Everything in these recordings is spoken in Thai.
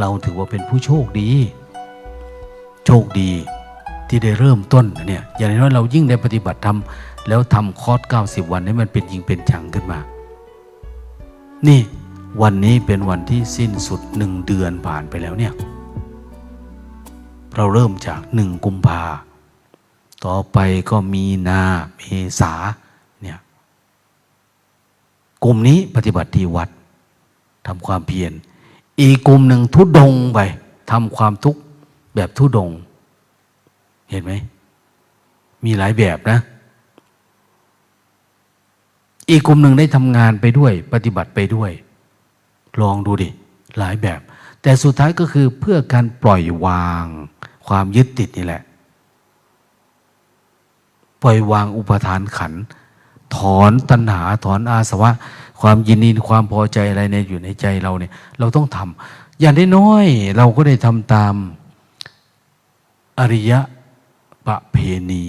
เราถือว่าเป็นผู้โชคดี โชคดีที่ได้เริ่มต้นเนี่ยอย่างน้อยเรายิ่งได้ปฏิบัติธรรมแล้วทำคอร์ส90 วันให้มันเป็นจริงเป็นจังขึ้นมา นี่วันนี้เป็นวันที่สิ้นสุดหนึ่งเดือนผ่านไปแล้วเนี่ย เราเริ่มจากหนึ่งกุมภาต่อไปก็มีนาเมษาเนี่ยกลุ่มนี้ปฏิบัติที่วัดทำความเพียร อีกกลุ่มหนึ่งทุดงไปทำความทุกข์แบบทุดง เห็นไหม มีหลายแบบนะ อีกกลุ่มหนึ่งได้ทำงานไปด้วย ปฏิบัติไปด้วย ลองดูดิ หลายแบบ แต่สุดท้ายก็คือเพื่อการปล่อยวาง ความยึดติดนี่แหละ ปล่อยวางอุปทานขัน ถอนตัณหาถอนอาสวะ ความยินดีความพอใจอะไรในอยู่ในใจเราเนี่ย เราต้องทำอย่างน้อยเราก็ได้ทำตามอริยะประเพณี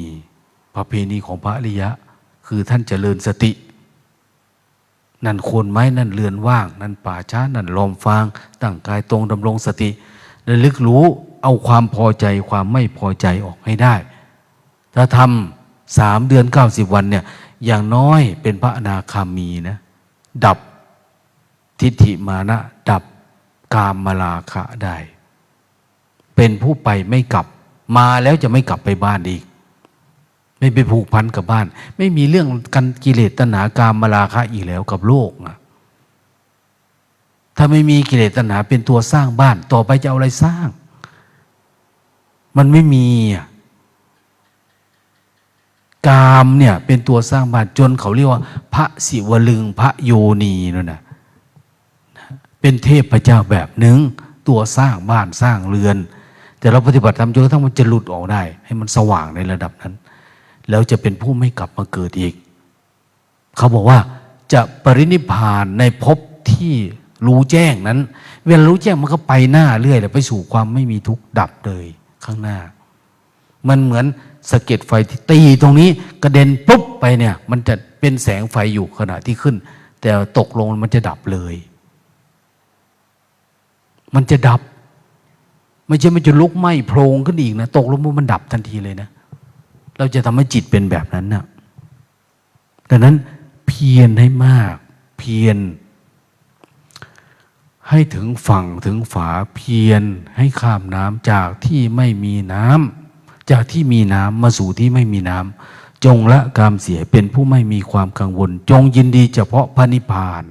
ประเพณีของพระอริยะ คือท่านเจริญสติ นั่นโคนไม้นั่นเรือนว่าง นั่นป่าช้านั่นลมฟางตั้งกายตรงดำรงสติระลึกรู้เอาความพอใจความไม่พอใจออกให้ได้ ถ้าทำสามเดือนเก้าสิบวันเนี่ยอย่างน้อยเป็นพระอนาคามีนะ ดับทิฏฐิมานะ ดับกามมาลาคะได้ เป็นผู้ไปไม่กลับ มาแล้วจะไม่กลับไปบ้านอีก ไม่ไปผูกพันกับบ้าน ไม่มีเรื่องกันกิเลสตัณหากามมาลาคะอีกแล้วกับโลกนะถ้าไม่มีกิเลสตัณหาเป็นตัวสร้างบ้าน ต่อไปจะเอาอะไรสร้าง มันไม่มีอะามเนี่ยเป็นตัวสร้างบ้านจนเขาเรียกว่า พระศิวลึงพระโยนีนั่นนะเป็นเทพเจ้าแบบหนึ่งตัวสร้างบ้านสร้างเรือน แต่เราปฏิบัติธรรมจนกระทั่งมันจะหลุดออกได้ ให้มันสว่างในระดับนั้น แล้วจะเป็นผู้ไม่กลับมาเกิดอีก เขาบอกว่าจะปรินิพพานในภพที่รู้แจ้งนั้น เวลารู้แจ้งมันก็ไปหน้าเรื่อยเลยไปสู่ความไม่มีทุกข์ดับเลยข้างหน้า มันเหมือนสะเก็ดไฟที่ตีตรงนี้กระเด็นปุ๊บไปเนี่ย มันจะเป็นแสงไฟอยู่ขณะที่ขึ้น แต่ตกลงมันจะดับเลย มันจะดับ ไม่ใช่มันจะลุกไหม้โพรงขึ้นอีกนะ ตกลงปุ๊บมันดับทันทีเลยนะ เราจะทำให้จิตเป็นแบบนั้นนะดังนั้นเพียรให้มาก เพียรให้ถึงฝั่งถึงฝาเพียรให้ข้ามน้ำจากที่ไม่มีน้ำ จากที่มีน้ำมาสู่ที่ไม่มีน้ำจงละกามเสียเป็นผู้ไม่มีความกังวล จงยินดีเฉพาะพระนิพพาน